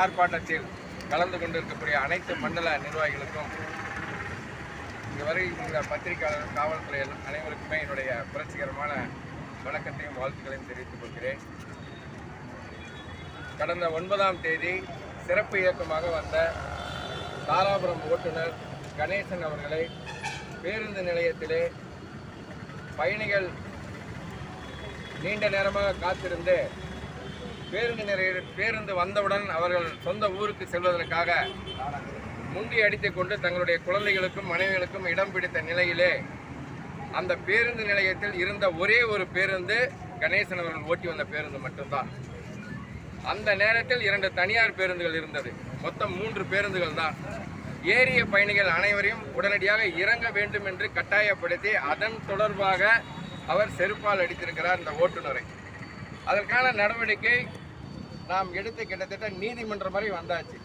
ஆர்ப்பாட்டத்தில் கலந்து கொண்டிருக்கக்கூடிய அனைத்து மண்டல நிர்வாகிகளுக்கும் இதுவரை இந்த பத்திரிகையாளர் காவல்துறை அனைவருக்குமே என்னுடைய புரட்சிகரமான வணக்கத்தையும் வாழ்த்துக்களையும் தெரிவித்துக் கொள்கிறேன். கடந்த ஒன்பதாம் தேதி சிறப்பு இயக்கமாக வந்த தாராபுரம் ஓட்டுநர் கணேசன் அவர்களை பேருந்து நிலையத்திலே பயணிகள் நீண்ட நேரமாக காத்திருந்து பேருந்து நிலைய பேருந்து வந்தவுடன் அவர்கள் சொந்த ஊருக்கு செல்வதற்காக முண்டி அடித்துக் கொண்டு தங்களுடைய குழந்தைகளுக்கும் மனைவிகளுக்கும் இடம் பிடித்த நிலையிலே அந்த பேருந்து நிலையத்தில் இருந்த ஒரே ஒரு பேருந்து கணேசன் அவர்கள் ஓட்டி வந்த பேருந்து மட்டும்தான். அந்த நேரத்தில் இரண்டு தனியார் பேருந்துகள் இருந்தது. மொத்தம் மூன்று பேருந்துகள் தான். ஏறிய பயணிகள் அனைவரையும் உடனடியாக இறங்க வேண்டும் என்று கட்டாயப்படுத்தி அதன் தொடர்பாக அவர் செருப்பால் அடித்திருக்கிறார் இந்த ஓட்டுநரை. அதற்கான நடவடிக்கை நாம் எடுத்து கிட்டத்தட்ட நீதிமன்றம் வரை வந்தாச்சு.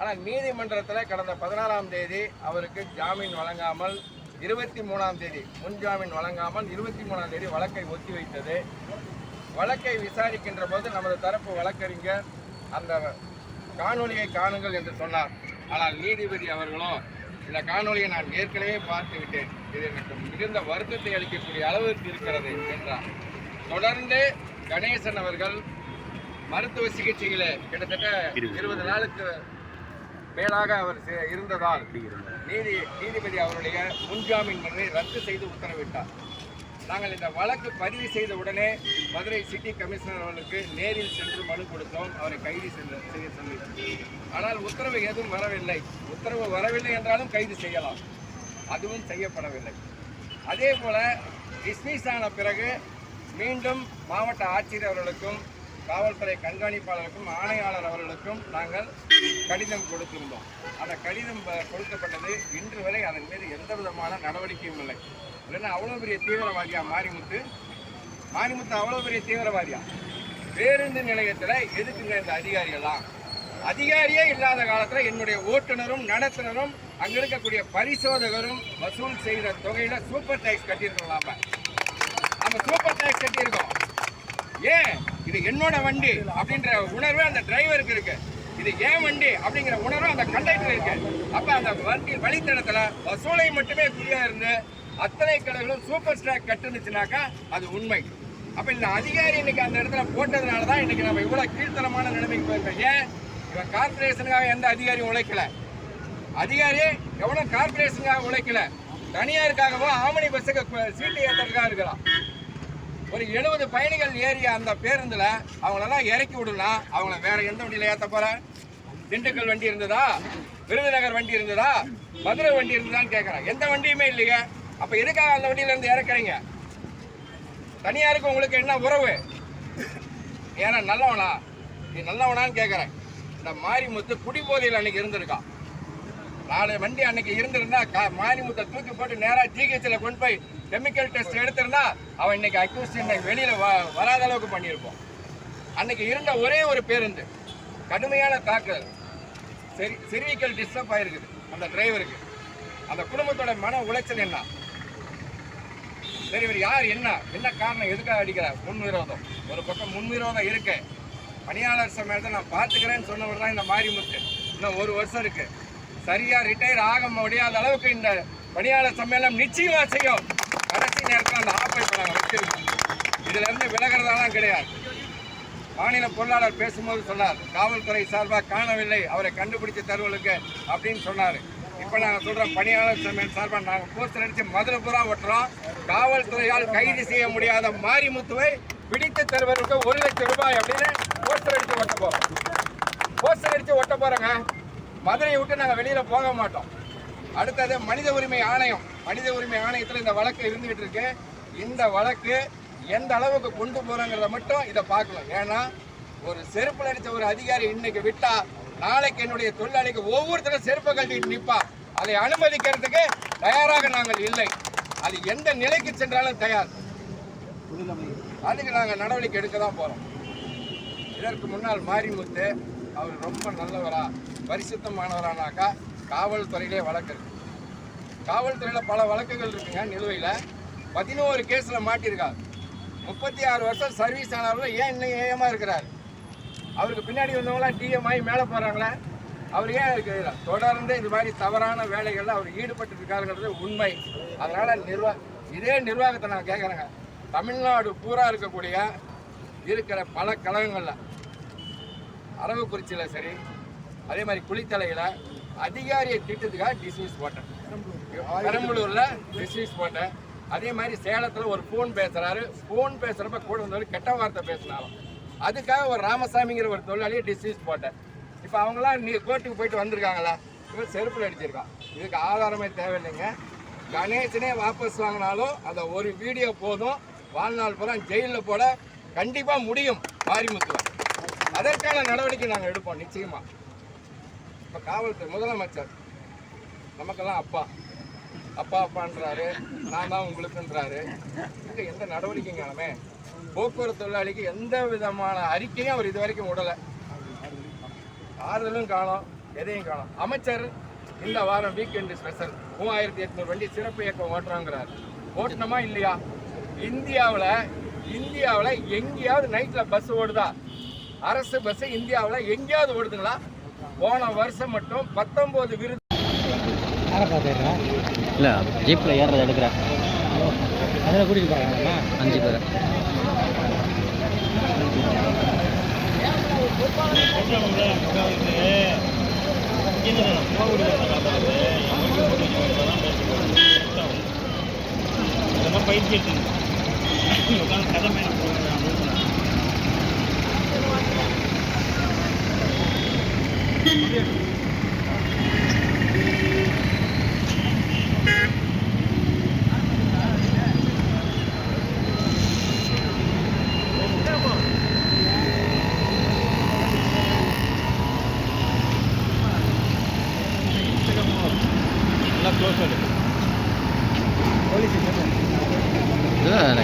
ஆனால் நீதிமன்றத்தில் கடந்த பதினாறாம் தேதி அவருக்கு ஜாமீன் வழங்காமல் இருபத்தி மூணாம் தேதி முன் ஜாமீன் வழங்காமல் இருபத்தி மூணாம் தேதி வழக்கை ஒத்தி வைத்தது. வழக்கை விசாரிக்கின்ற போது நமது தரப்பு வழக்கறிஞர் அந்த காணொலியை காணுங்கள் என்று சொன்னார். ஆனால் நீதிபதி அவர்களோ இந்த காணொலியை நான் ஏற்கனவே பார்த்து விட்டேன். இது எனக்கு மிகுந்த வருத்தத்தை அளிக்கக்கூடிய அளவிற்கு இருக்கிறது என்றார். தொடர்ந்து கணேசன் அவர்கள் மருத்துவ சிகிச்சையில கிட்டத்தட்ட இருபது. நாளுக்கு மேலாக அவர் இருந்ததால் நீதி நீதிபதி அவருடைய முன்ஜாமீன் மனுவை ரத்து செய்து உத்தரவிட்டார். நாங்கள் இந்த வழக்கு பதிவு செய்த உடனே மதுரை சிட்டி கமிஷனர் அவர்களுக்கு நேரில் சென்று மனு கொடுத்தோம். அவரை கைது செய்ய சொல்லி ஆனால் உத்தரவு எதுவும் வரவில்லை. உத்தரவு வரவில்லை என்றாலும் கைது செய்யலாம். அதுவும் செய்யப்படவில்லை. அதே போல டிஸ்மிஸ் ஆன பிறகு மீண்டும் மாவட்ட ஆட்சியர் அவர்களுக்கும் காவல்துறை கண்காணிப்பாளருக்கும் ஆணையாளர் அவர்களுக்கும் நாங்கள் கடிதம் கொடுத்திருந்தோம். அந்த கடிதம் கொடுக்கப்பட்டது இன்று வரை அதன் மீது எந்த விதமான நடவடிக்கையும் இல்லை. இல்லைன்னா அவ்வளோ பெரிய தீவிரவாதியா மாரிமுத்து? மாரிமுத்து அவ்வளோ பெரிய தீவிரவாதியா? பேருந்து நிலையத்தில் எதுக்குங்க இந்த அதிகாரிகள்லாம்? அதிகாரியே இல்லாத காலத்தில் என்னுடைய ஓட்டுநரும் நடத்துனரும் அங்கே இருக்கக்கூடிய பரிசோதகரும் வசூல் செய்த தொகையில் சூப்பர் டேக்ஸ் கட்டியிருக்கலாம நம்ம சூப்பர் டேக்ஸ் கட்டியிருக்கோம். ஏன்? இது என்னோட வண்டி அப்படின்ற உணர்வு அந்த டிரைவருக்கு இருக்கு. இது ஏன் வண்டி அப்படிங்கிற உணர்வு அந்த கண்டக்டர் இருக்கு. அப்ப அந்த வண்டி வழித்தடத்துல வசூலை மட்டுமே குறியா இருந்து அத்தனை கடைகளும் சூப்பர் ஸ்டாக் கட்டுனுச்சுனாக்கா அது உண்மை. அப்ப இந்த அதிகாரி இன்னைக்கு அந்த இடத்துல போட்டதுனால தான் இன்னைக்கு நம்ம இவ்வளவு கீழ்த்தனமான நிலைமைக்கு போயிருக்கோம். ஏன்? இவன் கார்பரேஷனுக்காக எந்த அதிகாரியும் உழைக்கல. அதிகாரி எவ்வளவு கார்பரேஷனுக்காக உழைக்கல. தனியாருக்காகவோ ஆமணி பஸ்ஸுக்கு சீட்டு ஏற்றதுக்காக இருக்கலாம். ஒரு எழுபது பயணிகள் ஏறிய அந்த பேருந்தில் அவங்களெல்லாம் இறக்கி விடலாம். அவங்கள வேற எந்த வண்டியில் ஏற்ற போகிற திண்டுக்கல் வண்டி இருந்ததா? விருதுநகர் வண்டி இருந்ததா? மதுரை வண்டி இருந்ததான்னு கேட்குறேன் எந்த வண்டியுமே இல்லைங்க அப்போ எதுக்காக அந்த வண்டியிலேருந்து இறக்குறீங்க? தனியாருக்கு உங்களுக்கு என்ன உறவு? ஏன்னா நல்லவனா? நீ நல்லவனான்னு கேட்குறேன் இந்த மாரிமுத்து குடிபோதையில் அன்னைக்கு இருந்திருக்கான். நாலு வண்டி அன்னைக்கு இருந்திருந்தா கா- மாரிமுத்தை தூக்கி போட்டு நேராக ஜிஹெச்சில் கொண்டு போய் கெமிக்கல் டெஸ்ட் எடுத்திருந்தா அவன் இன்னைக்கு அக்யூஸ்ட் இன்னைக்கு வெளியில் வ- வராத அளவுக்கு பண்ணியிருப்போம் அன்னைக்கு இருந்த ஒரே ஒரு பேருந்து கடுமையான தாக்குதல். சரி செரிவிக்கல் டிஸ்டர்ப் ஆயிருக்குது அந்த டிரைவருக்கு அந்த குடும்பத்தோட மன உளைச்சல் என்ன? சரி இவர் யார் என்ன? என்ன காரணம்? எதுக்காக அடிக்கிறார் முன்விரோதம். ஒரு பக்கம் முன்விரோதம் இருக்கு. பணியாளர் சமயத்தை நான் பார்த்துக்கிறேன்னு சொன்னவர் தான் இந்த மாரிமுத்து. இன்னும் ஒரு வருஷம் இருக்கு. சரியாக ரிட்டையர் ஆக முடியாத அளவுக்கு இந்த பணியாளர் சம்மேளனம் நிச்சயமாக செய்யும். கடைசி நேரத்தில் அந்த ஆப்பை இப்போ நாங்கள் வச்சிருக்கோம் இதிலிருந்து விலகிறதாலாம் கிடையாது. மாநில பொருளாளர் பேசும்போது சொன்னார் காவல்துறை சார்பாக காணவில்லை அவரை கண்டுபிடிச்சு தருவலுக்கு அப்படின்னு சொன்னார். இப்போ நாங்கள் சொல்கிறோம் பணியாளர் சமையல் சார்பாக நாங்கள் போஸ்டர் அடித்து மதுரை புறா ஓட்டுறோம் காவல்துறையால் கைது செய்ய முடியாத மாரிமுத்துவை பிடித்து தருவதற்கு ஒரு லட்சம் ரூபாய் அப்படின்னு போஸ்டர் அடித்து ஒட்ட போகிறோம் போஸ்டர் அடித்து ஒட்ட போகிறோங்க மதுரையை விட்டு நாங்கள் வெளியில் போக மாட்டோம். அடுத்தது மனித உரிமை ஆணையம். மனித உரிமை ஆணையத்தில் இந்த வழக்கு இருந்துகிட்டு இருக்கு. இந்த வழக்கு எந்த அளவுக்கு கொண்டு போறோங்கிறத மட்டும் இதை பார்க்கலாம் ஏன்னா ஒரு செருப்பில் அடித்த ஒரு அதிகாரி இன்னைக்கு விட்டா நாளைக்கு என்னுடைய தொழிலாளிக்கு ஒவ்வொருத்தரும் செருப்பை கட்டிட்டு நிற்பா அதை அனுமதிக்கிறதுக்கு தயாராக நாங்கள் இல்லை. அது எந்த நிலைக்கு சென்றாலும் தயார். அதுக்கு நாங்கள் நடவடிக்கை எடுக்க தான் போகிறோம் இதற்கு முன்னால் மாரிமுத்து அவர் ரொம்ப நல்லவரா பரிசுத்தமானவரானாக்கா காவல்துறையிலே வழக்கு இருக்கு. காவல்துறையில் பல வழக்குகள் இருக்குங்க நிலுவையில். பதினோரு கேஸில் மாட்டியிருக்கார். முப்பத்தி ஆறு வருஷம் சர்வீஸ் ஆனவர்கள் ஏன் இன்னும் ஏஎமாக இருக்கிறார்? அவருக்கு பின்னாடி வந்தவங்களாம் டிஎம் ஆகி மேலே போகிறாங்களே அவர் ஏன் இருக்கிறார் தொடர்ந்து இது மாதிரி தவறான வேலைகளில் அவர் ஈடுபட்டு இருக்காருங்கிறது உண்மை. அதனால் நிர்வாக இதே நிர்வாகத்தை நான் கேட்குறேங்க தமிழ்நாடு பூரா இருக்கக்கூடிய இருக்கிற பல கழகங்களில் அரவக்குறிச்சியில் சரி அதே மாதிரி குளித்தலையில் அதிகாரியை திட்டத்துக்காக டிஸ்மிஸ் போட்டேன். பெரம்பலூரில் டிஸ்மிஸ் போட்டேன். அதே மாதிரி சேலத்தில் ஒரு ஃபோன் பேசுகிறாரு ஃபோன் பேசுகிறப்ப கூட வந்தவர் கெட்ட வார்த்தை பேசினாலும் அதுக்காக ஒரு ராமசாமிங்கிற ஒரு தொழிலாளியை டிஸ்மிஸ் போட்டேன். இப்போ அவங்களாம் நீ கோர்ட்டுக்கு போயிட்டு வந்திருக்காங்களா? இப்போ செருப்பில் அடிச்சிருக்கான். இதுக்கு ஆதாரமே தேவையில்லைங்க. கணேசனே வாபஸ் வாங்கினாலும் அந்த ஒரு வீடியோ போதும். வாழ்நாள் பூரா ஜெயிலில் போட கண்டிப்பாக முடியும் மாரிமுத்துவை அதற்கான நடவடிக்கை நாங்கள் எடுப்போம் நிச்சயமாக இப்போ காவல்துறை முதலமைச்சர். நமக்கெல்லாம் அப்பா. அப்பா அப்பான்றாரு. நான் தான் உங்களுக்குன்றாரு. இங்கே எந்த நடவடிக்கையும் காணுமே போக்குவரத்து தொழிலாளிக்கு எந்த விதமான அறிக்கையும் அவர் இது வரைக்கும் விடலை. ஆறுதலும் காணோம் எதையும் காணோம். அமைச்சர் இந்த வாரம் வீக்கெண்டு ஸ்பெஷல் மூவாயிரத்தி எட்நூறு வண்டி சிறப்பு இயக்கம் ஓட்டுறாங்கிறார். ஓட்டணுமா இல்லையா? இந்தியாவில் இந்தியாவில் எங்கேயாவது நைட்டில் பஸ் ஓடுதா? அரசு பஸ்ஸு இந்தியாவில் எங்கேயாவது ஓடுதுங்களா? போன வருஷம் மட்டும் பத்தொம்போது விருது. இல்லை ஜீப்பில் ஏறுறது எடுக்கிறேன் அதில் கூட்டிகிட்டு போகிறாங்களா அஞ்சு பேர். பயிற்சி உட்காந்து கதை மேலே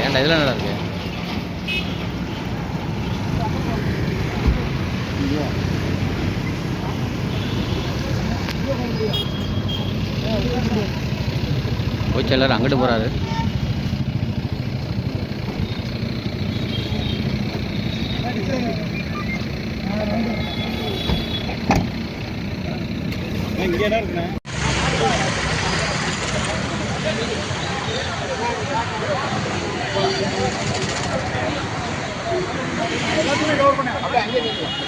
ஏன்டா இதெல்லாம் நல்லா இருக்கு போய் எல்லாரும் அங்கிட்டு போகிறாரு இங்கே தான் இருக்கிறேன் எல்லாத்தையுமே கவர் பண்ணேன் அப்படியே அங்கே நிற்கிறேன்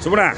吃不吃